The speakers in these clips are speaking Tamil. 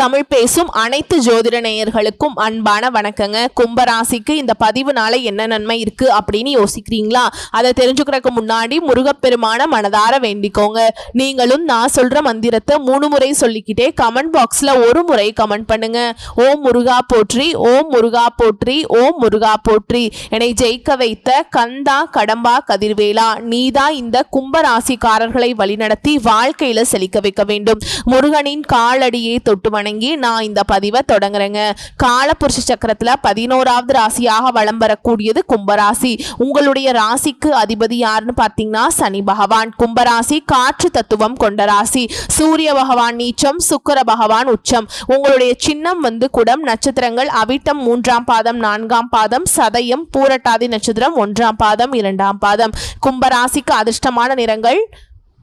தமிழ் பேசும் அனைத்து ஜோதிட நேயர்களுக்கும் அன்பான வணக்கங்க. கும்பராசிக்கு இந்த பதிவுனால என்ன நன்மை இருக்கு அப்படின்னு யோசிக்கிறீங்களா? அதை தெரிஞ்சுக்கிறதுக்கு முன்னாடி முருகப்பெருமான மனதார வேண்டிக்கோங்க. நீங்களும் நான் சொல்ற மந்திரத்தை மூணு முறை சொல்லிக்கிட்டே கமெண்ட் பாக்ஸ்ல ஒரு முறை கமெண்ட் பண்ணுங்க. ஓம் முருகா போற்றி ஓம் முருகா போற்றி ஓம் முருகா போற்றி. என்னை ஜெயிக்க வைத்த கந்தா கடம்பா கதிர்வேலா நீதான் இந்த கும்பராசிக்காரர்களை வழிநடத்தி வாழ்க்கையில செழிக்க வைக்க வேண்டும். முருகனின் காலடியை தொட்டு வணங்கி நான் இந்த பதிவை தொடங்குறேங்க. காலபுருஷ சக்கரத்துல பதினோராவது ராசியாக வலம் வரக்கூடியது கும்பராசி. உங்களுடைய ராசிக்கு அதிபதி யாருன்னு பார்த்தீங்கன்னா சனி பகவான். கும்பராசி காற்று தத்துவம் கொண்ட ராசி. சூரிய பகவான் நீச்சம் சுக்கர பகவான் உச்சம். உங்களுடைய சின்னம் வந்து குடம் நட்சத்திரங்கள் அவிட்டம் மூன்றாம் பாதம் நான்காம் பாதம் சதயம் பூரட்டாதி நட்சத்திரம் ஒன்றாம் பாதம் இரண்டாம் பாதம். கும்பராசிக்கு அதிர்ஷ்டமான நிறங்கள்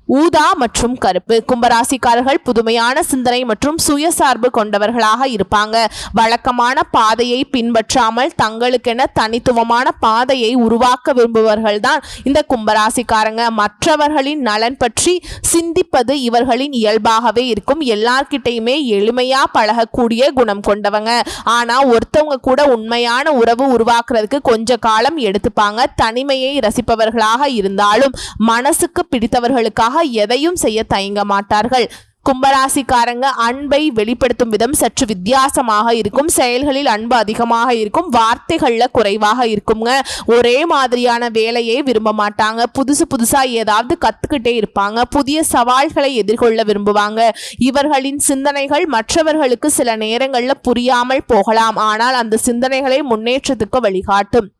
ஊதா மற்றும் கருப்பு. கும்பராசிக்காரர்கள் புதுமையான சிந்தனை மற்றும் சுயசார்பு கொண்டவர்களாக இருப்பாங்க. வழக்கமான பாதையை பின்பற்றாமல் தங்களுக்கென தனித்துவமான பாதையை உருவாக்க விரும்புவர்கள் தான் இந்த கும்பராசிக்காரங்க. மற்றவர்களின் நலன் பற்றி சிந்திப்பது இவர்களின் இயல்பாகவே இருக்கும். எல்லார்கிட்டையுமே எளிமையா பழகக்கூடிய குணம் கொண்டவங்க. ஆனா ஒருத்தவங்க கூட உண்மையான உறவு உருவாக்குறதுக்கு கொஞ்ச காலம் எடுத்துப்பாங்க. தனிமையை ரசிப்பவர்களாக இருந்தாலும் மனசுக்கு பிடித்தவர்களுக்காக எதையும் செய்ய தயங்க மாட்டார்கள். கும்பராசிக்காரங்க அன்பை வெளிப்படுத்தும் விதம் சற்று வித்தியாசமாக இருக்கும். செயல்களில் அன்பு அதிகமாக இருக்கும். வார்த்தைகளில் குறைவாக இருக்குங்க. ஒரே மாதிரியான வேலையை விரும்ப மாட்டாங்க. புதுசு புதுசாக ஏதாவது கற்றுக்கிட்டே இருப்பாங்க. புதிய சவால்களை எதிர்கொள்ள விரும்புவாங்க. இவர்களின் சிந்தனைகள் மற்றவர்களுக்கு சில நேரங்களில் புரியாமல் போகலாம். ஆனால் அந்த சிந்தனைகளை முன்னேற்றத்துக்கு வழிகாட்டும்.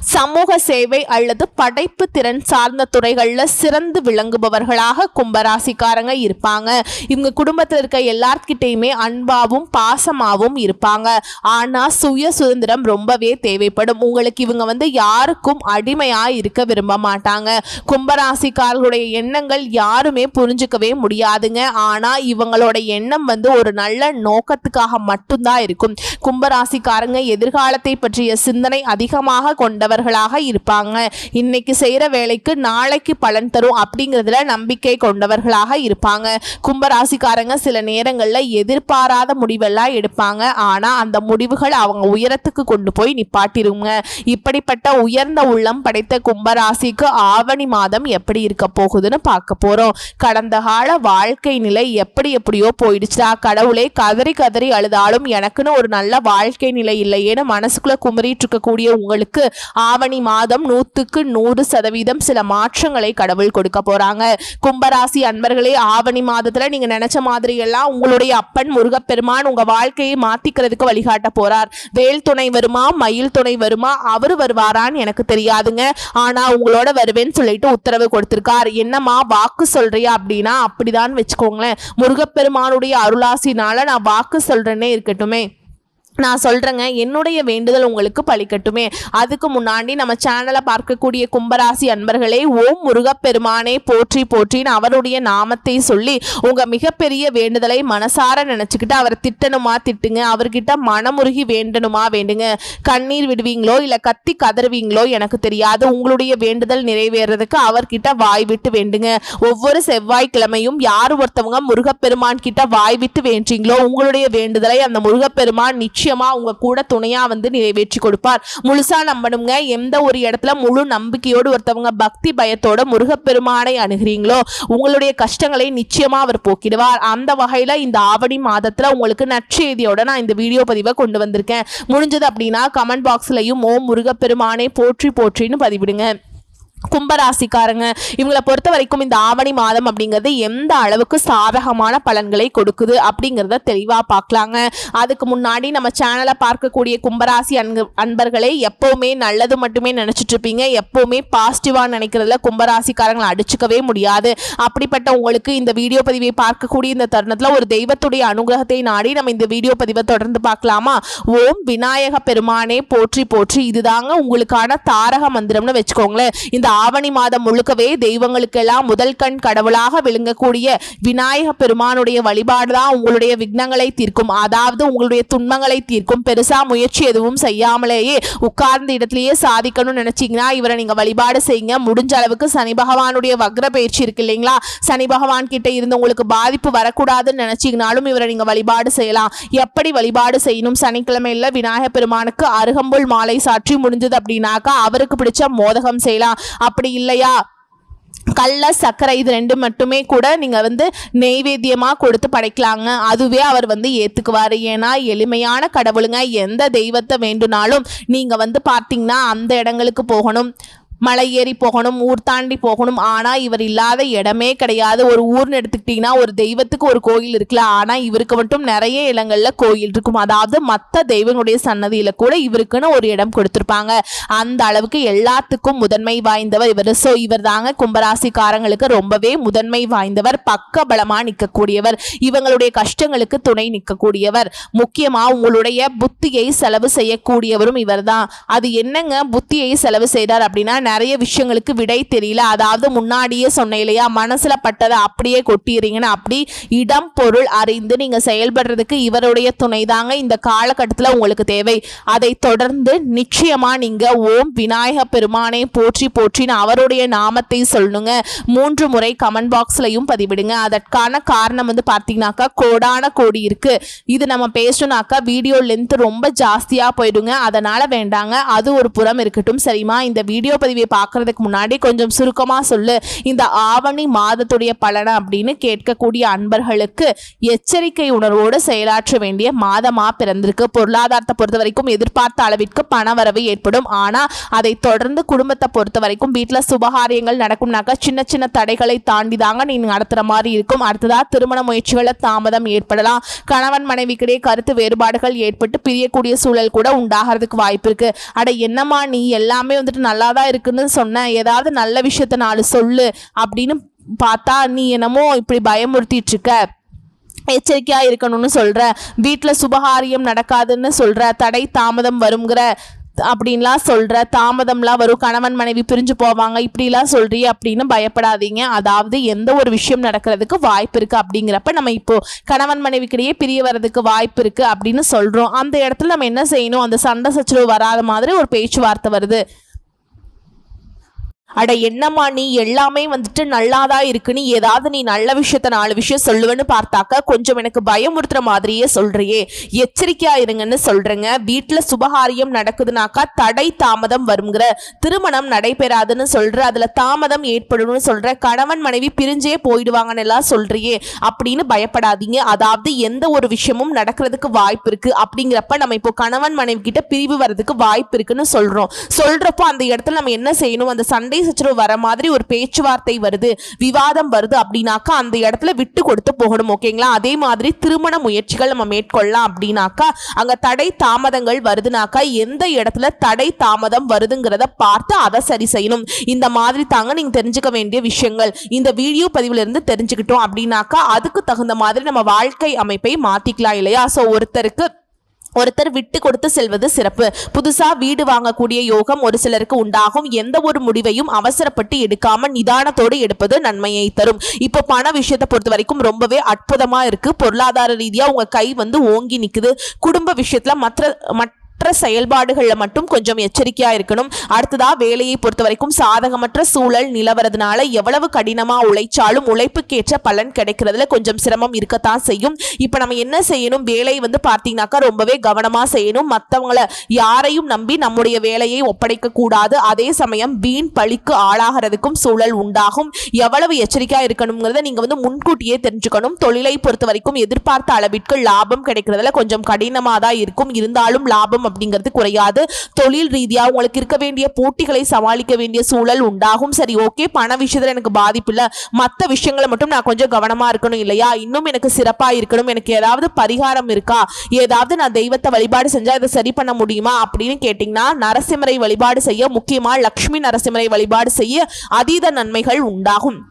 சமூக சேவை அல்லது படைப்பு திறன் சார்ந்த துறைகளில் சிறந்து விளங்குபவர்களாக கும்பராசிக்காரங்க இருப்பாங்க. இவங்க குடும்பத்தில் இருக்க எல்லார்கிட்டையுமே அன்பாவும் பாசமாகவும் இருப்பாங்க. ஆனால் சுய சுதந்திரம் ரொம்பவே தேவைப்படும். உங்களுக்கு இவங்க வந்து யாருக்கும் அடிமையாக இருக்க விரும்ப மாட்டாங்க. கும்பராசிக்காரர்களுடைய எண்ணங்கள் யாருமே புரிஞ்சுக்கவே முடியாதுங்க. ஆனால் இவங்களோட எண்ணம் வந்து ஒரு நல்ல நோக்கத்துக்காக மட்டும்தான் இருக்கும். கும்பராசிக்காரங்க எதிர்காலத்தை பற்றிய சிந்தனை அதிகமாக கொண்ட கொண்டவர்களாக இருப்பாங்க. இன்னைக்கு செய்கிற வேலைக்கு நாளைக்கு பலன் தரும் அப்படிங்கிறதுல நம்பிக்கை கொண்டவர்களாக இருப்பாங்க. கும்பராசிக்காரங்க சில நேரங்களில் எதிர்பாராத முடிவெல்லாம் எடுப்பாங்க. ஆனால் அந்த முடிவுகள் அவங்க உயரத்துக்கு கொண்டு போய் நிப்பாட்டிருங்க. இப்படிப்பட்ட உயர்ந்த உள்ளம் படைத்த கும்பராசிக்கு ஆவணி மாதம் எப்படி இருக்க போகுதுன்னு பார்க்க போகிறோம் கடந்த கால வாழ்க்கை நிலை எப்படி எப்படியோ போயிடுச்சா கடவுளே கதறி கதறி அழுதாலும் எனக்குன்னு ஒரு நல்ல வாழ்க்கை நிலை இல்லையேன்னு மனசுக்குள்ளே குமரிட்டு இருக்கக்கூடிய உங்களுக்கு ஆவணி மாதம் நூத்துக்கு நூறு சதவீதம் சில மாற்றங்களை கடவுள் கொடுக்க போறாங்க. கும்பராசி அன்பர்களே ஆவணி மாதத்துல நீங்க நினைச்ச மாதிரி எல்லாம் உங்களுடைய அப்பன் முருகப்பெருமான் உங்க வாழ்க்கையை மாத்திக்கிறதுக்கு வழிகாட்ட போறார். வேல் துணை வருமா மயில் துணை வருமா அவரு வருவாரான்னு எனக்கு தெரியாதுங்க. ஆனா உங்களோட வருவேன்னு சொல்லிட்டு உத்தரவு கொடுத்திருக்கார். என்னம்மா வாக்கு சொல்றியா அப்படின்னா அப்படிதான் வச்சுக்கோங்களேன். முருகப்பெருமானுடைய அருளாசினால நான் வாக்கு சொல்கிறேன்னே இருக்கட்டுமே. நான் சொல்கிறேங்க என்னுடைய வேண்டுதல் உங்களுக்கு பலிக்கட்டுமே அதுக்கு முன்னாடி நம்ம சேனலை பார்க்கக்கூடிய கும்பராசி அன்பர்களே ஓம் முருகப்பெருமானே போற்றி போற்றின்னு அவருடைய நாமத்தை சொல்லி உங்கள் மிகப்பெரிய வேண்டுதலை மனசார நினச்சிக்கிட்டு அவரை திட்டணுமா திட்டுங்க. அவர்கிட்ட மனமுருகி வேண்டணுமா வேண்டுங்க. கண்ணீர் விடுவீங்களோ இல்லை கத்தி கதறுவீங்களோ எனக்கு தெரியாது. உங்களுடைய வேண்டுதல் நிறைவேறதுக்கு அவர்கிட்ட வாய் விட்டு வேண்டுங்க. ஒவ்வொரு செவ்வாய்க்கிழமையும் யார் ஒருத்தவங்க முருகப்பெருமான் கிட்ட வாய் விட்டு வேண்டீங்களோ உங்களுடைய வேண்டுதலை அந்த முருகப்பெருமான் நிச்சயம் உங்க கூட துணையா வந்து நிறைவேற்றி கொடுப்பார். முழுசா நம்பணுங்க. எந்த ஒரு இடத்துல முழு நம்பிக்கையோடு ஒருத்தவங்க பக்தி பயத்தோட முருகப்பெருமானை அணுகிறீங்களோ உங்களுடைய கஷ்டங்களை நிச்சயமா அவர் போக்கிடுவார். அந்த வகையில இந்த ஆவணி மாதத்துல உங்களுக்கு நற்செய்தியோட நான் இந்த வீடியோ பதிவை கொண்டு வந்திருக்கேன். முடிஞ்சது அப்படின்னா கமெண்ட் பாக்ஸ்லயும் ஓம் முருகப்பெருமானை போற்றி போற்றின்னு பதிவிடுங்க. கும்பராசிக்காரங்க இவங்களை பொறுத்த வரைக்கும் இந்த ஆவணி மாதம் அப்படிங்கிறது எந்த அளவுக்கு சாதகமான பலன்களை கொடுக்குது அப்படிங்கிறத தெளிவாக பார்க்கலாங்க. அதுக்கு முன்னாடி நம்ம சேனலை பார்க்கக்கூடிய கும்பராசி அன்பு அன்பர்களே எப்போவுமே நல்லது மட்டுமே நினச்சிட்டு இருப்பீங்க. எப்போவுமே பாசிட்டிவாக நினைக்கிறதுல கும்பராசிக்காரங்களை அடிச்சுக்கவே முடியாது. அப்படிப்பட்ட உங்களுக்கு இந்த வீடியோ பதிவை பார்க்கக்கூடிய இந்த தருணத்தில் ஒரு தெய்வத்துடைய அனுகிரகத்தை நாடி நம்ம இந்த வீடியோ பதிவை தொடர்ந்து பார்க்கலாமா? ஓம் விநாயக பெருமானே போற்றி போற்றி. இதுதாங்க உங்களுக்கான தாரக மந்திரம்னு வச்சுக்கோங்களேன். இந்த ஆவணி மாதம் முழுக்கவே தெய்வங்களுக்கெல்லாம் முதல் கண் கடவுளாக விளங்கக்கூடிய விநாயக பெருமானுடைய வழிபாடு தான் உங்களுடைய விக்னங்களை தீர்க்கும். அதாவது உங்களுடைய துன்பங்களை தீர்க்கும். பெருசா முயற்சி எதுவும் செய்யாமலேயே உட்கார்ந்த இடத்துலயே சாதிக்கணும்னு நினைச்சீங்கன்னா இவரை நீங்க வழிபாடு செய்யுங்க. முடிஞ்ச அளவுக்கு சனி பகவானுடைய வக்ர பயிற்சி இருக்கு இல்லைங்களா? சனி பகவான் கிட்ட இருந்து உங்களுக்கு பாதிப்பு வரக்கூடாதுன்னு நினைச்சீங்கனாலும் இவரை நீங்க வழிபாடு செய்யலாம். எப்படி வழிபாடு செய்யணும்? சனிக்கிழமையில விநாயகர் பெருமானுக்கு அருகம்புல் மாலை சாற்றி முடிஞ்சது அப்படின்னாக்கா அவருக்கு பிடிச்ச மோதகம் செய்யலாம். அப்படி இல்லையா? கடல சர்க்கரை இது ரெண்டு மட்டுமே கூட நீங்கள் வந்து நெய்வேத்தியமாக கொடுத்து படைக்கலாங்க. அதுவே அவர் வந்து ஏற்றுக்குவார் ஏன்னா எளிமையான கடவுளுங்க. எந்த தெய்வத்தை வேண்டுனாலும் நீங்கள் வந்து பார்த்தீங்கன்னா அந்த இடங்களுக்கு போகணும். மலை ஏறி போகணும் ஊர் தாண்டி போகணும். ஆனால் இவர் இல்லாத இடமே கிடையாது. ஒரு ஊர்னு எடுத்துக்கிட்டிங்கன்னா ஒரு தெய்வத்துக்கு ஒரு கோயில் இருக்குல்ல ஆனால் இவருக்கு மட்டும் நிறைய இடங்களில் கோயில் இருக்கும். அதாவது மற்ற தெய்வங்களுடைய சன்னதியில் கூட இவருக்குன்னு ஒரு இடம் கொடுத்துருப்பாங்க. அந்த அளவுக்கு எல்லாத்துக்கும் முதன்மை வாய்ந்தவர் இவர். ஸோ இவர் தாங்க கும்பராசிக்காரங்களுக்கு ரொம்பவே முதன்மை வாய்ந்தவர் பக்க பலமாக நிற்கக்கூடியவர் இவங்களுடைய கஷ்டங்களுக்கு துணை நிற்கக்கூடியவர் முக்கியமாக உங்களுடைய புத்தியை செலவு செய்யக்கூடியவரும் இவர் தான் அது என்னங்க? புத்தியை செலவு செய்கிறார் அப்படின்னா நிறைய விஷயங்களுக்கு விடை தெரியல. அதாவது முன்னாடியே சொன்னேன் இல்லையா மனசில் பட்டதை அப்படியே கொட்டிடுறீங்கன்னு அப்படி இடம் பொருள் அறிந்து நீங்கள் செயல்படுறதுக்கு இவருடைய துணை தாங்க இந்த காலகட்டத்தில் உங்களுக்கு தேவை. அதை தொடர்ந்து நிச்சயமாக நீங்கள் ஓம் விநாயக பெருமானை போற்றி போற்றின்னு அவருடைய நாமத்தை சொல்லணுங்க. மூன்று முறை கமெண்ட் பாக்ஸ்லையும் பதிவிடுங்க. அதற்கான காரணம் வந்து பார்த்தீங்கன்னாக்கா கோடான கோடி இருக்கு. இது நம்ம பேசணும்னாக்கா வீடியோ லென்த் ரொம்ப ஜாஸ்தியாக போயிடுங்க. அதனால வேண்டாங்க. அது ஒரு புறம் இருக்கட்டும். சரிம்மா இந்த வீடியோ பதிவு பார்க்கறதுக்கு முன்னாடி கொஞ்சம் சுருக்கமாக சொல்லு. இந்த ஆவணி மாதத்துடைய பலனை அப்படின்னு கேட்கக்கூடிய அன்பர்களுக்கு எச்சரிக்கை உணர்வோடு செயலாற்ற வேண்டிய மாதமா பிறந்திருக்கு. பொருளாதாரத்தை பொறுத்த வரைக்கும் எதிர்பார்த்த அளவிற்கு பணவரவு ஏற்படும். ஆனால் அதை தொடர்ந்து குடும்பத்தை பொறுத்த வரைக்கும் வீட்டில் சுபகாரியங்கள் நடக்கும்னாக்கா சின்ன சின்ன தடைகளை தாண்டி தாங்க நீ நடத்துகிற மாதிரி இருக்கும். அடுத்ததாக திருமண முயற்சிகளை தாமதம் ஏற்படலாம். கணவன் மனைவிக்கிடையே கருத்து வேறுபாடுகள் ஏற்பட்டு பிரியக்கூடிய சூழல் கூட உண்டாகிறதுக்கு வாய்ப்பு இருக்கு. அட என்னம்மா நீ எல்லாமே வந்துட்டு நல்லா தான் இருக்குன்னு சொன்னேன் ஏதாவது நல்ல விஷயத்த நாலு சொல்லு அப்படின்னு பார்த்தா நீ என்னமோ இப்படி பயமுறுத்திட்டு இருக்க எச்சரிக்கையாக இருக்கணும்னு சொல்கிற வீட்டில் சுபகாரியம் நடக்காதுன்னு சொல்கிற தடை தாமதம் வருங்கிற அப்படின்லாம் சொல்கிற தாமதம்லாம் வரும். கணவன் மனைவி பிரிஞ்சு போவாங்க. இப்படிலாம் சொல்கிறீ அப்படின்னு பயப்படாதீங்க. அதாவது எந்த ஒரு விஷயம் நடக்கிறதுக்கு வாய்ப்பு இருக்குது அப்படிங்கிறப்ப நம்ம இப்போது கணவன் மனைவிக்கிடையே பிரிய வர்றதுக்கு வாய்ப்பு இருக்குது அப்படின்னு சொல்கிறோம் அந்த இடத்துல நம்ம என்ன செய்யணும்? அந்த சண்டை சச்சரவு வராத மாதிரி ஒரு பேச்சுவார்த்தை வருது. அட என்னம்மா நீ எல்லாமே வந்துட்டு நல்லாதான் இருக்குன்னு ஏதாவது நீ நல்ல விஷயத்த நாலு விஷயம் சொல்லுவேன்னு பார்த்தாக்கா கொஞ்சம் எனக்கு பயமுறுத்துற மாதிரியே சொல்றியே. எச்சரிக்கையா இருங்கன்னு சொல்றேங்க. வீட்டுல சுபகாரியம் நடக்குதுனாக்கா தடை தாமதம் வருங்கிற திருமணம் நடைபெறாதுன்னு சொல்ற அதுல தாமதம் ஏற்படும்னு சொல்ற கணவன் மனைவி பிரிஞ்சே போயிடுவாங்கன்னு எல்லாம் சொல்றியே. அப்படின்னு பயப்படாதீங்க. அதாவது எந்த ஒரு விஷயமும் நடக்கிறதுக்கு வாய்ப்பு இருக்கு. அப்படிங்கிறப்ப நம்ம இப்போ கணவன் மனைவி கிட்ட பிரிவு வர்றதுக்கு வாய்ப்பு இருக்குன்னு சொல்றோம். சொல்றப்போ அந்த இடத்துல நம்ம என்ன செய்யணும்? அந்த சண்டை சச்சரவு வர மாதிரி ஒரு பேச்சுவார்த்தை வருது விவாதம் வருது அப்படின்னாக்கா அந்த இடத்துல விட்டு கொடுத்து போகணும் ஓகேங்களா? அதே மாதிரி திருமண முயற்சிகள் நம்ம மேற்கொள்ளலாம் அப்படின்னாக்கா அங்க தடை தாமதங்கள் வருதுனாக்கா எந்த இடத்துல தடை தாமதம் வருதுங்கிறத பார்த்து அதை சரி செய்யணும். இந்த மாதிரி தாங்க நீங்க தெரிஞ்சுக்க வேண்டிய விஷயங்கள். இந்த வீடியோ பதிவுல இருந்து தெரிஞ்சுக்கிட்டோம் அப்படின்னாக்கா அதுக்கு தகுந்த மாதிரி நம்ம வாழ்க்கை அமைப்பை மாத்திக்கலாம் இல்லையா? ஸோ ஒருத்தருக்கு ஒருத்தர் விட்டு கொடுத்து செல்வது சிறப்பு. புதுசா வீடு வாங்கக்கூடிய யோகம் ஒரு சிலருக்கு உண்டாகும். எந்த ஒரு முடிவையும் அவசரப்பட்டு எடுக்காம நிதானத்தோடு எடுப்பது நன்மையை தரும். இப்போ பண விஷயத்தை பொறுத்த வரைக்கும் ரொம்பவே அற்புதமா இருக்கு. பொருளாதார ரீதியா உங்க கை வந்து ஓங்கி நிக்குது. குடும்ப விஷயத்துல மற்ற மற்ற செயல்பாடுகளில் மட்டும் கொஞ்சம் எச்சரிக்கையாக இருக்கணும். அடுத்ததாக வேலையை பொறுத்த வரைக்கும் சாதகமற்ற சூழல் நிலவரதுனால எவ்வளவு கடினமாக உழைச்சாலும் உழைப்புக்கேற்ற பலன் கிடைக்கிறதுல கொஞ்சம் சிரமம் இருக்கத்தான் செய்யும். இப்போ நம்ம என்ன செய்யணும்? வேலை வந்து பார்த்தீங்கன்னாக்கா ரொம்பவே கவனமாக செய்யணும். மற்றவங்கள யாரையும் நம்பி நம்முடைய வேலையை ஒப்படைக்க கூடாது. அதே சமயம் வீண் பழிக்கு ஆளாகிறதுக்கும் சூழல் உண்டாகும். எவ்வளவு எச்சரிக்கையாக இருக்கணுங்கிறத நீங்கள் வந்து முன்கூட்டியே தெரிஞ்சுக்கணும். தொழிலை பொறுத்த வரைக்கும் எதிர்பார்த்த அளவிற்கு லாபம் கிடைக்கிறதுல கொஞ்சம் கடினமாக தான் இருக்கும். இருந்தாலும் லாபம் அப்படிங்கிறது குறையாது. தொழில் ரீதியாக உங்களுக்கு இருக்க வேண்டிய போட்டிகளை சமாளிக்க வேண்டிய சூழல் உண்டாகும். சரி ஓகே பண விஷயத்தில் எனக்கு பாதிப்பு இல்லை. மற்ற விஷயங்களை மட்டும் நான் கொஞ்சம் கவனமாக இருக்கணும் இல்லையா? இன்னும் எனக்கு சிறப்பாக இருக்கணும். எனக்கு ஏதாவது பரிகாரம் இருக்கா? ஏதாவது நான் தெய்வத்தை வழிபாடு செஞ்சால் இதை சரி பண்ண முடியுமா? அப்படின்னு கேட்டிங்கன்னா நரசிம்மரை வழிபாடு செய்ய முக்கியமாக லக்ஷ்மி நரசிம்மரை வழிபாடு செய்ய அதீத நன்மைகள் உண்டாகும்.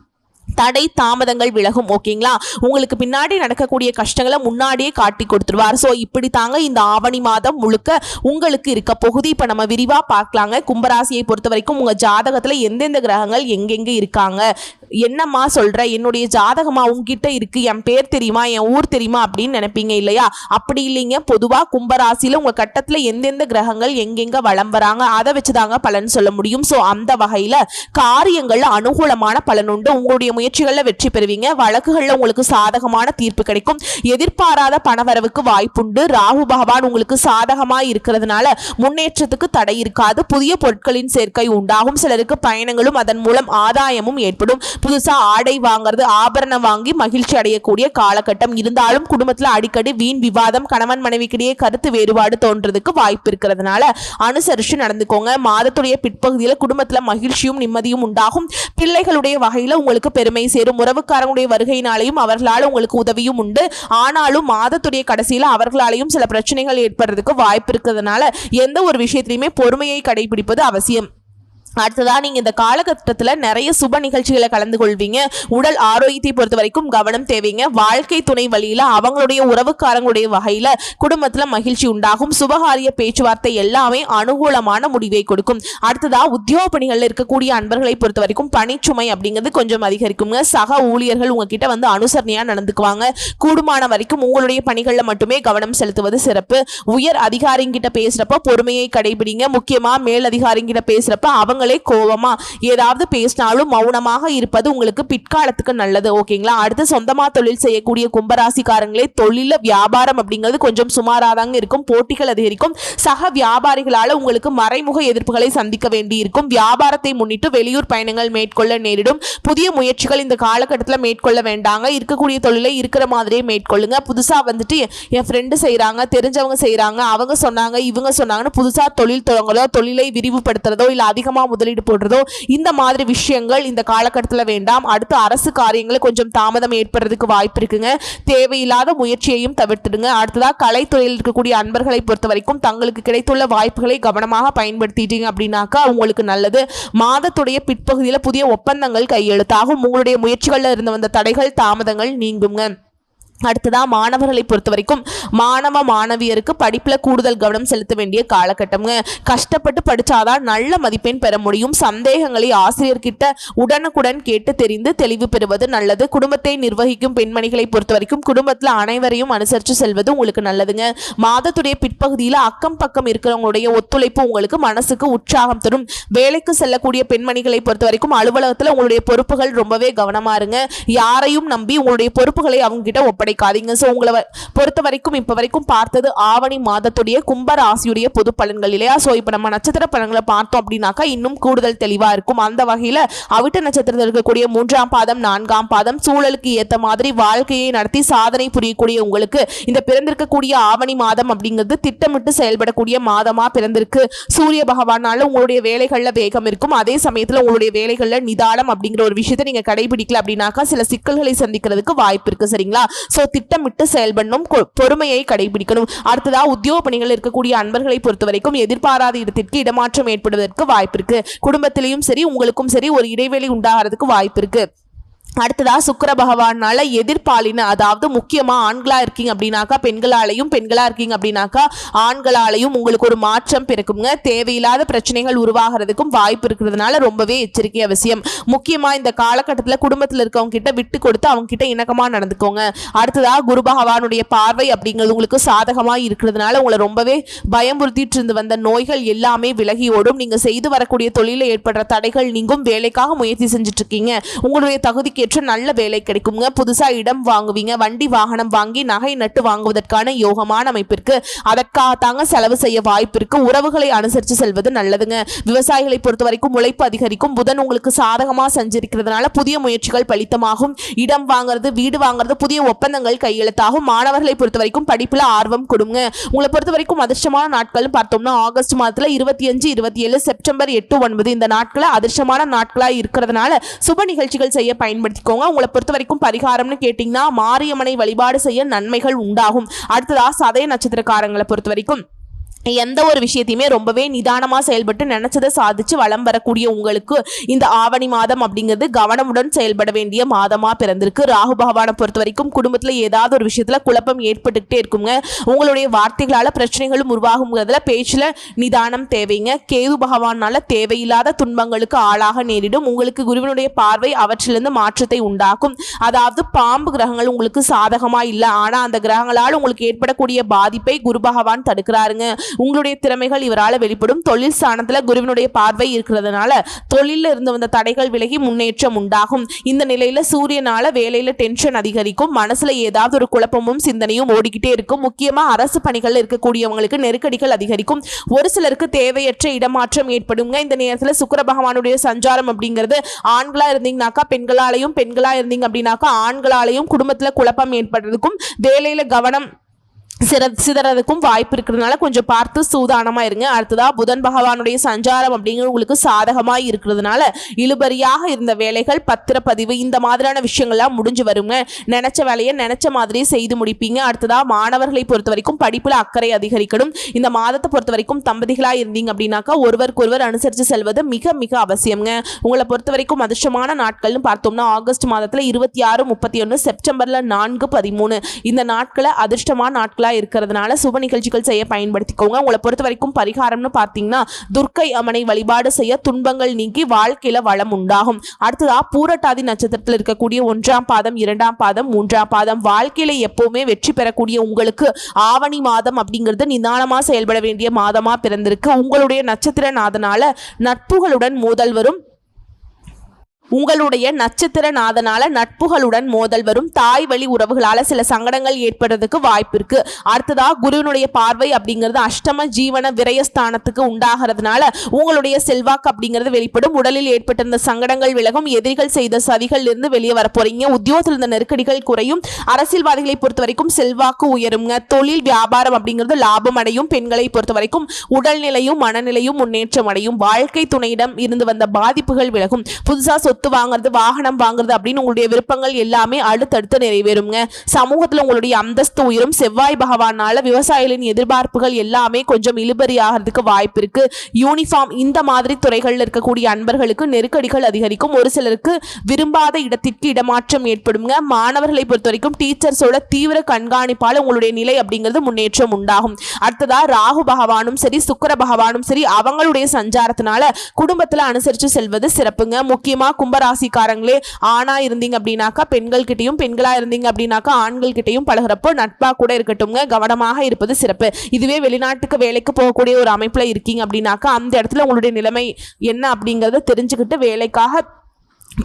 தடை தாமதங்கள் விலகும் ஓகேங்களா? உங்களுக்கு பின்னாடி நடக்கக்கூடிய கஷ்டங்களை முன்னாடியே காட்டி கொடுத்துருவார். ஸோ இப்படி தாங்க இந்த ஆவணி மாதம் முழுக்க உங்களுக்கு இருக்க பகுதி. இப்போ நம்ம விரிவாக பார்க்கலாங்க. கும்பராசியை பொறுத்த வரைக்கும் உங்கள் ஜாதகத்தில் எந்தெந்த கிரகங்கள் எங்கெங்கே இருக்காங்க? என்னம்மா சொல்ற? என்னுடைய ஜாதகமா உங்ககிட்ட இருக்கு. என் பேர் தெரியுமா? என் ஊர் தெரியுமா? அப்படின்னு நினைப்பீங்க இல்லையா? அப்படி இல்லைங்க. பொதுவா கும்பராசியில உங்க கட்டத்துல எந்தெந்த கிரகங்கள் எங்கெங்க வளம் வராங்க அதை வச்சுதாங்க பலன் சொல்ல முடியும். ஸோ அந்த வகையில காரியங்கள்ல அனுகூலமான பலன் உண்டு. உங்களுடைய முயற்சிகள்ல வெற்றி பெறுவீங்க. வழக்குகள்ல உங்களுக்கு சாதகமான தீர்ப்பு கிடைக்கும். எதிர்பாராத பணவரவுக்கு வாய்ப்புண்டு. ராகு பகவான் உங்களுக்கு சாதகமா இருக்கிறதுனால முன்னேற்றத்துக்கு தடை இருக்காது. புதிய பொருட்களின் சேர்க்கை உண்டாகும். சிலருக்கு பயணங்களும் அதன் மூலம் ஆதாயமும் ஏற்படும். புதுசாக ஆடை வாங்குறது ஆபரணம் வாங்கி மகிழ்ச்சி அடையக்கூடிய காலகட்டம் இருந்தாலும் குடும்பத்தில் அடிக்கடி வீண் விவாதம் கணவன் மனைவிக்கிடையே கருத்து வேறுபாடு தோன்றதுக்கு வாய்ப்பு இருக்கிறதுனால அனுசரிச்சு நடந்துக்கோங்க. மாதத்துடைய பிற்பகுதியில் குடும்பத்தில் மகிழ்ச்சியும் நிம்மதியும் உண்டாகும். பிள்ளைகளுடைய வகையில் உங்களுக்கு பெருமை சேரும். உறவுக்காரங்களுடைய வருகையினாலையும் அவர்களால் உங்களுக்கு உதவியும் உண்டு. ஆனாலும் மாதத்துடைய கடைசியில் அவர்களாலையும் சில பிரச்சனைகள் ஏற்படுறதுக்கு வாய்ப்பு இருக்கிறதுனால எந்த ஒரு விஷயத்திலையுமே பொறுமையை கடைபிடிப்பது அவசியம். அடுத்ததாக நீங்கள் இந்த காலகட்டத்தில் நிறைய சுப நிகழ்ச்சிகளை கலந்து கொள்வீங்க. உடல் ஆரோக்கியத்தை பொறுத்த வரைக்கும் கவனம் தேவைங்க. வாழ்க்கை துணை வழியில் அவங்களுடைய உறவுக்காரங்களுடைய வகையில் குடும்பத்தில் மகிழ்ச்சி உண்டாகும். சுபகாரிய பேச்சுவார்த்தை எல்லாமே அனுகூலமான முடிவை கொடுக்கும். அடுத்ததாக உத்தியோக பணிகளில் இருக்கக்கூடிய அன்பர்களை பொறுத்த வரைக்கும் பணிச்சுமை அப்படிங்கிறது கொஞ்சம் அதிகரிக்குங்க. சக ஊழியர்கள் உங்ககிட்ட வந்து அனுசரணையாக நடந்துக்குவாங்க. கூடுமான வரைக்கும் உங்களுடைய பணிகளில் மட்டுமே கவனம் செலுத்துவது சிறப்பு. உயர் அதிகாரிங்கிட்ட பேசுகிறப்ப பொறுமையை கடைபிடிங்க. முக்கியமாக மேல் அதிகாரிங்கிட்ட பேசுறப்ப பேசினாலே கோபமா ஏதாவது பேசினாலும் மௌனமாக இருப்பது உங்களுக்கு பிற்காலத்துக்கு நல்லது ஓகேங்களா? அடுத்து சொந்தமா தொழில் செய்யக்கூடிய கும்பராசிக்காரங்களே தொழில வியாபாரம் அப்படிங்கிறது கொஞ்சம் சுமாராதாங்க இருக்கும். போட்டிகள் அதிகரிக்கும். சக வியாபாரிகளால உங்களுக்கு மறைமுக எதிர்ப்புகளை சந்திக்க வேண்டியிருக்கும். வியாபாரத்தை முன்னிட்டு வெளியூர் பயணங்கள் மேற்கொள்ள நேரிடும். புதிய முயற்சிகள் இந்த காலகட்டத்தில் மேற்கொள்ள வேண்டாங்க. இருக்கக்கூடிய தொழிலை இருக்கிற மாதிரியே மேற்கொள்ளுங்க. புதுசா வந்துட்டு என் ஃப்ரெண்டு செய்றாங்க தெரிஞ்சவங்க செய்யறாங்க அவங்க சொன்னாங்க இவங்க சொன்னாங்கன்னு புதுசா தொழில் தொடங்குறதோ தொழிலை விரிவுபடுத்துறதோ இல்லை அதிகமாக முதலீடு போடுறதோ இந்த மாதிரி விஷயங்கள் இந்த காலகட்டத்தில் வேண்டாம். அடுத்து அரசு காரியங்களை கொஞ்சம் தாமதம் ஏற்படுறதுக்கு வாய்ப்பு இருக்குங்க. தேவையில்லாத முயற்சியையும் தவிர்த்துடுங்க. அடுத்ததாக கலைத்துறையில் இருக்கக்கூடிய அன்பர்களை பொறுத்த வரைக்கும் தங்களுக்கு கிடைத்துள்ள வாய்ப்புகளை கவனமாக பயன்படுத்திட்டீங்க அப்படின்னாக்கா உங்களுக்கு நல்லது. மாதத்துடைய பிற்பகுதியில் புதிய ஒப்பந்தங்கள் கையெழுத்தாகும். உங்களுடைய முயற்சிகளில் இருந்து வந்த தடைகள் தாமதங்கள் நீங்குங்க. அடுத்ததான் மாணவர்களை பொறுத்த வரைக்கும் மாணவ மாணவியருக்கு படிப்பில் கூடுதல் கவனம் செலுத்த வேண்டிய காலகட்டம்ங்க கஷ்டப்பட்டு படிச்சாதான் நல்ல மதிப்பெண் பெற முடியும். சந்தேகங்களை ஆசிரியர்கிட்ட உடனுக்குடன் கேட்டு தெரிந்து தெளிவு பெறுவது நல்லது. குடும்பத்தை நிர்வகிக்கும் பெண்மணிகளை பொறுத்த வரைக்கும் குடும்பத்தில் அனைவரையும் அனுசரித்து செல்வது உங்களுக்கு நல்லதுங்க. மாதத்துடைய பிற்பகுதியில் அக்கம் பக்கம் இருக்கிறவங்களுடைய ஒத்துழைப்பு உங்களுக்கு மனசுக்கு உற்சாகம் தரும். வேலைக்கு செல்லக்கூடிய பெண்மணிகளை பொறுத்த வரைக்கும் அலுவலகத்தில் உங்களுடைய பொறுப்புகள் ரொம்பவே கவனமா இருங்க. யாரையும் நம்பி உங்களுடைய பொறுப்புகளை அவங்க கிட்ட கிடைக்காதீங்க. ஸோ உங்களை பொறுத்த வரைக்கும் இப்போ வரைக்கும் பார்த்தது ஆவணி மாதத்துடைய கும்ப ராசியுடைய பொது பலன்கள் இல்லையா? ஸோ இப்போ நம்ம நட்சத்திர பலன்களை பார்த்தோம் அப்படின்னாக்கா இன்னும் கூடுதல் தெளிவாக இருக்கும். அந்த வகையில் அவிட்ட நட்சத்திரத்தில் இருக்கக்கூடிய மூன்றாம் பாதம் நான்காம் பாதம் சூழலுக்கு ஏற்ற மாதிரி வாழ்க்கையை நடத்தி சாதனை புரியக்கூடிய உங்களுக்கு இந்த பிறந்திருக்கக்கூடிய ஆவணி மாதம் அப்படிங்கிறது திட்டமிட்டு செயல்படக்கூடிய மாதமா பிறந்திருக்கு. சூரிய பகவானால உங்களுடைய வேலைகளில் வேகம் இருக்கும். அதே சமயத்தில் உங்களுடைய வேலைகளில் நிதானம் அப்படிங்கிற ஒரு விஷயத்தை நீங்க கடைபிடிக்கல அப்படின்னாக்கா சில சிக்கல்களை சந்திக்கிறதுக்கு வாய்ப்பு இருக்கு. சரிங்களா? ஸோ திட்டமிட்டு செயல்படணும் பொறுமையை கடைபிடிக்கணும். அடுத்ததா உத்தியோக பணிகள் இருக்கக்கூடிய அன்பர்களை பொறுத்த வரைக்கும் எதிர்பாராத இடத்திற்கு இடமாற்றம் ஏற்படுவதற்கு வாய்ப்பு இருக்கு குடும்பத்திலையும் சரி உங்களுக்கும் சரி ஒரு இடைவெளி உண்டாகிறதுக்கு வாய்ப்பு இருக்கு அடுத்ததா சுக்கர பகவானால எதிர்பாலின அதாவது முக்கியமா ஆண்களா இருக்கீங்க அப்படின்னாக்கா பெண்களாலையும் பெண்களா இருக்கீங்க அப்படின்னாக்கா ஆண்களாலையும் உங்களுக்கு ஒரு மாற்றம் பிறக்குங்க. தேவையில்லாத பிரச்சனைகள் உருவாகிறதுக்கும் வாய்ப்பு இருக்கிறதுனால ரொம்பவே எச்சரிக்கை அவசியம். முக்கியமா இந்த காலகட்டத்தில் குடும்பத்தில் இருக்கவங்க கிட்ட விட்டு கொடுத்து அவங்க கிட்ட இணக்கமா நடந்துக்கோங்க. அடுத்ததா குரு பகவானுடைய பார்வை அப்படிங்கிறது உங்களுக்கு சாதகமா இருக்கிறதுனால உங்களை ரொம்பவே பயமுறுத்திட்டு இருந்து வந்த நோய்கள் எல்லாமே விலகி ஓடும். நீங்க செய்து வரக்கூடிய தொழிலில் ஏற்படுற தடைகள் நீங்கும். வேலைக்காக முயற்சி செஞ்சுட்டு இருக்கீங்க. உங்களுடைய தகுதிக்கேற்ற நல்ல வேலை கிடைக்குங்க. புதுசா இடம் வாங்குவீங்க. வண்டி வாகனம் வாங்கி நகை நட்டு வாங்குவதற்கான யோகமான அமைப்பிற்கு அதற்காக தாங்க செலவு செய்ய வாய்ப்பு இருக்கு உறவுகளை அனுசரித்து செல்வது நல்லதுங்க. விவசாயிகளை பொறுத்த வரைக்கும் உழைப்பு அதிகரிக்கும். புதன் உங்களுக்கு சாதகமா செஞ்சிருக்கிறதுனால புதிய முயற்சிகள் பலித்தமாகும். இடம் வாங்குறது வீடு வாங்குறது புதிய ஒப்பந்தங்கள் கையெழுத்தாகும். மாணவர்களை பொறுத்த வரைக்கும் படிப்புல ஆர்வம் கொடுங்க. உங்களை பொறுத்த வரைக்கும் அதிர்ஷ்டமான நாட்கள்னு பார்த்தோம்னா ஆகஸ்ட் மாதத்துல இருபத்தி அஞ்சு இருபத்தி ஏழு செப்டம்பர் எட்டு ஒன்பது இந்த நாட்களை அதிர்ஷ்டமான நாட்களா இருக்கிறதுனால சுப நிகழ்ச்சிகள் செய்ய பயன்படுத்திக்கோங்க. உங்களை பொறுத்த வரைக்கும் பரிகாரம்னு கேட்டிங்கன்னா மாரியம்மனை வழிபாடு செய்ய நன்மைகள் உண்டாகும். அடுத்ததா சதய நட்சத்திரக்காரங்களை பொறுத்த வரைக்கும் எந்த ஒரு விஷயத்தையுமே ரொம்பவே நிதானமாக செயல்பட்டு நினைச்சதை சாதிச்சு வளம் வரக்கூடிய உங்களுக்கு இந்த ஆவணி மாதம் அப்படிங்கிறது கவனமுடன் செயல்பட வேண்டிய மாதமாக பிறந்திருக்கு. ராகு பகவானை பொறுத்த வரைக்கும் குடும்பத்தில் ஏதாவது ஒரு விஷயத்தில் குழப்பம் ஏற்பட்டுக்கிட்டே இருக்குங்க. உங்களுடைய வார்த்தைகளால் பிரச்சனைகளும் உருவாகுங்கிறதுல பேச்சில் நிதானம் தேவைங்க. கேது பகவானால் தேவையில்லாத துன்பங்களுக்கு ஆளாக நேரிடும். உங்களுக்கு குருவினுடைய பார்வை அவற்றிலிருந்து மாற்றத்தை உண்டாக்கும். அதாவது பாம்பு கிரகங்கள் உங்களுக்கு சாதகமாக இல்லை. ஆனால் அந்த கிரகங்களால் உங்களுக்கு ஏற்படக்கூடிய பாதிப்பை குரு பகவான் தடுக்கிறாருங்க. உங்களுடைய திறமைகள் இவரால் வெளிப்படும். தொழில் ஸ்தானத்தில் குருவினுடைய பார்வை இருக்கிறதுனால தொழிலில் இருந்து வந்த தடைகள் விலகி முன்னேற்றம் உண்டாகும். இந்த நிலையில சூரியனால வேலையில டென்ஷன் அதிகரிக்கும். மனசுல ஏதாவது ஒரு குழப்பமும் சிந்தனையும் ஓடிக்கிட்டே இருக்கும். முக்கியமா அரசு பணிகளில் இருக்கக்கூடியவங்களுக்கு நெருக்கடிகள் அதிகரிக்கும். ஒரு சிலருக்கு தேவையற்ற இடமாற்றம் ஏற்படுங்க. இந்த நேரத்தில் சுக்கர பகவானுடைய சஞ்சாரம் அப்படிங்கிறது ஆண்களா இருந்தீங்கனாக்கா பெண்களாலையும் பெண்களா இருந்தீங்க அப்படின்னாக்கா ஆண்களாலையும் குடும்பத்துல குழப்பம் ஏற்படுறதுக்கும் வேலையில கவனம் சிற சிதறதுக்கும் வாய்ப்பு இருக்கிறதுனால கொஞ்சம் பார்த்து சூதானமாக இருங்க. அடுத்ததாக புதன் பகவானுடைய சஞ்சாரம் அப்படிங்கிறது உங்களுக்கு சாதகமாக இருக்கிறதுனால இழுபறியாக இருந்த வேலைகள் பத்திரப்பதிவு இந்த மாதிரியான விஷயங்கள்லாம் முடிஞ்சு வருங்க. நினச்ச வேலையை நினச்ச மாதிரி செய்து முடிப்பீங்க. அடுத்ததாக மாணவர்களை பொறுத்த வரைக்கும் படிப்பில் அக்கறை அதிகரிக்கணும். இந்த மாதத்தை பொறுத்த வரைக்கும் தம்பதிகளாக இருந்தீங்க அப்படின்னாக்கா ஒருவருக்கொருவர் அனுசரித்து செல்வது மிக மிக அவசியம்ங்க. உங்களை பொறுத்த வரைக்கும் அதிர்ஷ்டமான நாட்கள்னு பார்த்தோம்னா ஆகஸ்ட் மாதத்தில் இருபத்தி ஆறு முப்பத்தி ஒன்று செப்டம்பரில் நான்கு பதிமூணு. இந்த நாட்களை அதிர்ஷ்டமான நாட்களாக இருக்கிறதுனால சுப நிகழ்ச்சிகள் செய்ய பயன்படுத்திக்கோங்க. உங்களை பொறுத்த வரைக்கும் பரிகாரம்னு பார்த்தீங்கன்னா துர்க்கை அம்மனை வழிபாடு செய்ய துன்பங்கள் நீங்கி வாழ்க்கையில் வளம் உண்டாகும். அடுத்ததா பூரட்டாதி நட்சத்திரத்தில் இருக்கக்கூடிய ஒன்றாம் பாதம் இரண்டாம் பாதம் மூன்றாம் பாதம் வாழ்க்கையில் எப்போவுமே வெற்றி பெறக்கூடிய உங்களுக்கு ஆவணி மாதம் அப்படிங்கிறது நிதானமாக செயல்பட வேண்டிய மாதமாக பிறந்திருக்கு. உங்களுடைய நட்சத்திர நாதனால நட்புகளுடன் மோதல் வரும். உங்களுடைய நட்சத்திர நாதனால நட்புகளுடன் மோதல் வரும். தாய் வழி உறவுகளால சில சங்கடங்கள் ஏற்படுறதுக்கு வாய்ப்பு இருக்கு. அடுத்ததா குருவினுடைய பார்வை அப்படிங்கிறது அஷ்டம ஜீவன விரயஸ்தானத்துக்கு உண்டாகிறதுனால உங்களுடைய செல்வாக்கு அப்படிங்கிறது வெளிப்படும். உடலில் ஏற்பட்டிருந்த சங்கடங்கள் விலகும். எதிரிகள் செய்த சதிகள் இருந்து வெளியே வர போறீங்க உத்தியோகத்தில் இருந்த நெருக்கடிகள் குறையும். அரசியல்வாதிகளை பொறுத்த வரைக்கும் செல்வாக்கு உயருங்க. தொழில் வியாபாரம் அப்படிங்கிறது லாபம் அடையும். பெண்களை பொறுத்த வரைக்கும் உடல்நிலையும் மனநிலையும் முன்னேற்றம் அடையும். வாழ்க்கை துணையிடம் இருந்து வந்த பாதிப்புகள் விலகும். புதுசா சொத்து சொத்து வாங்குறது வாகனம் வாங்குறது அப்படின்னு உங்களுடைய விருப்பங்கள் எல்லாமே அடுத்தடுத்து நிறைவேறுங்க சமூகத்தில் உங்களுடைய அந்தஸ்து உயரும். செவ்வாய் பகவானால விவசாயிகளின் எதிர்பார்ப்புகள் எல்லாமே கொஞ்சம் இழுபறி ஆகிறதுக்கு வாய்ப்பு இருக்கு. யூனிஃபார்ம் இந்த மாதிரி துறைகளில் இருக்கக்கூடிய அன்பர்களுக்கு நெருக்கடிகள் அதிகரிக்கும். ஒரு சிலருக்கு விரும்பாத இடத்திற்கு இடமாற்றம் ஏற்படுங்க மாணவர்களை பொறுத்த வரைக்கும் டீச்சர்ஸோட தீவிர கண்காணிப்பால் உங்களுடைய நிலை அப்படிங்கிறது முன்னேற்றம் உண்டாகும். அடுத்ததா ராகு பகவானும் சரி சுக்கர பகவானும் சரி அவங்களுடைய சஞ்சாரத்தினால குடும்பத்தில் அனுசரித்து செல்வது சிறப்புங்க. முக்கியமாக கும்பராசிக்காரங்களே ஆணா இருந்தீங்க அப்படின்னாக்கா பெண்கள் கிட்டையும் பெண்களா இருந்தீங்க அப்படின்னாக்கா ஆண்கள் கிட்டையும் பழகிறப்போ நட்பா கூட இருக்கட்டும்ங்க. கவனமாக இருப்பது சிறப்பு. இதுவே வெளிநாட்டுக்கு வேலைக்கு போகக்கூடிய ஒரு அமைப்புல இருக்கீங்க அப்படின்னாக்கா அந்த இடத்துல உங்களுடைய நிலைமை என்ன அப்படிங்கறத தெரிஞ்சுக்கிட்டு வேலைக்காக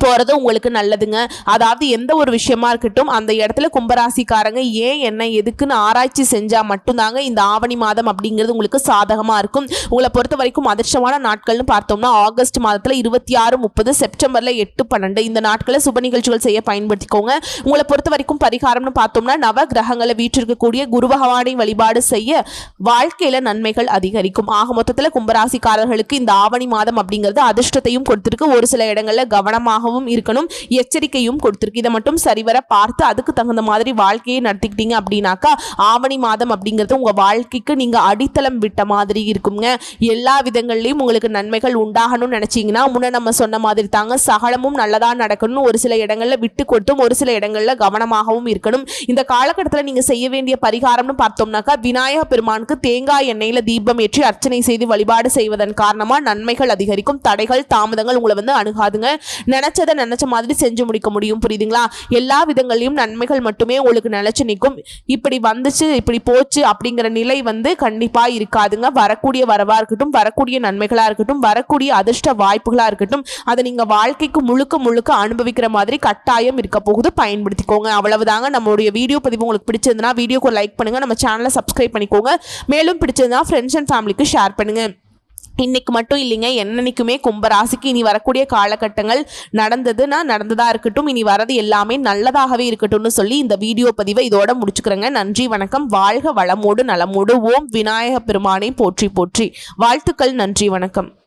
போகிறது உங்களுக்கு நல்லதுங்க. அதாவது எந்த ஒரு விஷயமா இருக்கட்டும் அந்த இடத்துல கும்பராசிக்காரங்க ஏன் என்ன எதுக்குன்னு ஆராய்ச்சி செஞ்சால் மட்டும்தாங்க இந்த ஆவணி மாதம் அப்படிங்கிறது உங்களுக்கு சாதகமாக இருக்கும். உங்களை பொறுத்த வரைக்கும் அதிர்ஷ்டமான நாட்கள்னு பார்த்தோம்னா ஆகஸ்ட் மாதத்தில் இருபத்தி ஆறு முப்பது செப்டம்பரில் எட்டு பன்னெண்டு. இந்த நாட்களை சுப நிகழ்ச்சிகள் செய்ய பயன்படுத்திக்கோங்க. உங்களை பொறுத்த வரைக்கும் பரிகாரம்னு பார்த்தோம்னா நவ கிரகங்களை வீற்றிருக்கக்கூடிய குரு பகவானை வழிபாடு செய்ய வாழ்க்கையில் நன்மைகள் அதிகரிக்கும். ஆக மொத்தத்தில் கும்பராசிக்காரர்களுக்கு இந்த ஆவணி மாதம் அப்படிங்கிறது அதிர்ஷ்டத்தையும் கொடுத்துருக்கு. ஒரு சில இடங்களில் கவனமாக கவனமாகவும் இருக்கணும். எச்சரிக்கையும் கொடுத்துருக்கு. இதை மட்டும் சரிவர பார்த்து அதுக்கு தகுந்த மாதிரி வாழ்க்கையை நடத்திக்கிட்டீங்க அப்படின்னாக்கா ஆவணி மாதம் அப்படிங்கிறது உங்கள் வாழ்க்கைக்கு நீங்கள் அடித்தளம் விட்ட மாதிரி இருக்குங்க. எல்லா விதங்கள்லையும் உங்களுக்கு நன்மைகள் உண்டாகணும்னு நினச்சிங்கன்னா முன்ன நம்ம சொன்ன மாதிரி தாங்க. சகலமும் நல்லதாக நடக்கணும்னு ஒரு சில இடங்களில் விட்டு கொடுத்தும் ஒரு சில இடங்களில் கவனமாகவும் இருக்கணும். இந்த காலகட்டத்தில் நீங்கள் செய்ய வேண்டிய பரிகாரம்னு பார்த்தோம்னாக்கா விநாயக பெருமானுக்கு தேங்காய் எண்ணெயில் தீபம் ஏற்றி அர்ச்சனை செய்து வழிபாடு செய்வதன் காரணமாக நன்மைகள் அதிகரிக்கும். தடைகள் தாமதங்கள் உங்களை வந்து அணுகாதுங்க. நினைச்சதை நினைச்ச மாதிரி செஞ்சு முடிக்க முடியும். புரியுதுங்களா? எல்லா விதங்களையும் நன்மைகள் மட்டுமே உங்களுக்கு நினைச்சு நிற்கும். இப்படி வந்துச்சு இப்படி போச்சு அப்படிங்கிற நிலை வந்து கண்டிப்பா இருக்காதுங்க. வரக்கூடிய வரவா இருக்கட்டும் வரக்கூடிய நன்மைகளா இருக்கட்டும் வரக்கூடிய அதிர்ஷ்ட வாய்ப்புகளா இருக்கட்டும் அதை நீங்க வாழ்க்கைக்கு முழுக்க முழுக்க அனுபவிக்கிற மாதிரி கட்டாயம் இருக்க போகுது. பயன்படுத்திக்கோங்க. அவ்வளவுதாங்க நம்மளுடைய வீடியோ பதிவு உங்களுக்கு பிடிச்சிருந்தனா வீடியோக்கு லைக் பண்ணுங்க. நம்ம சேனலை சப்ஸ்கிரைப் பண்ணிக்கோங்க. மேலும் பிடிச்சிருந்தா ஃப்ரெண்ட்ஸ் அண்ட் ஃபேமிலிக்கு ஷேர் பண்ணுங்க. இன்னைக்கு மட்டும் இல்லைங்க. என்னன்னைக்குமே கும்பராசிக்கு இனி வரக்கூடிய காலகட்டங்கள் நடந்ததுன்னா நடந்ததா இருக்கட்டும் இனி வரது எல்லாமே நல்லதாகவே இருக்கட்டும்னு சொல்லி இந்த வீடியோ பதிவை இதோட முடிச்சுக்கிறேங்க. நன்றி வணக்கம். வாழ்க வளமோடு நலமோடு. ஓம் விநாயக பெருமானை போற்றி போற்றி. வாழ்த்துக்கள் நன்றி வணக்கம்.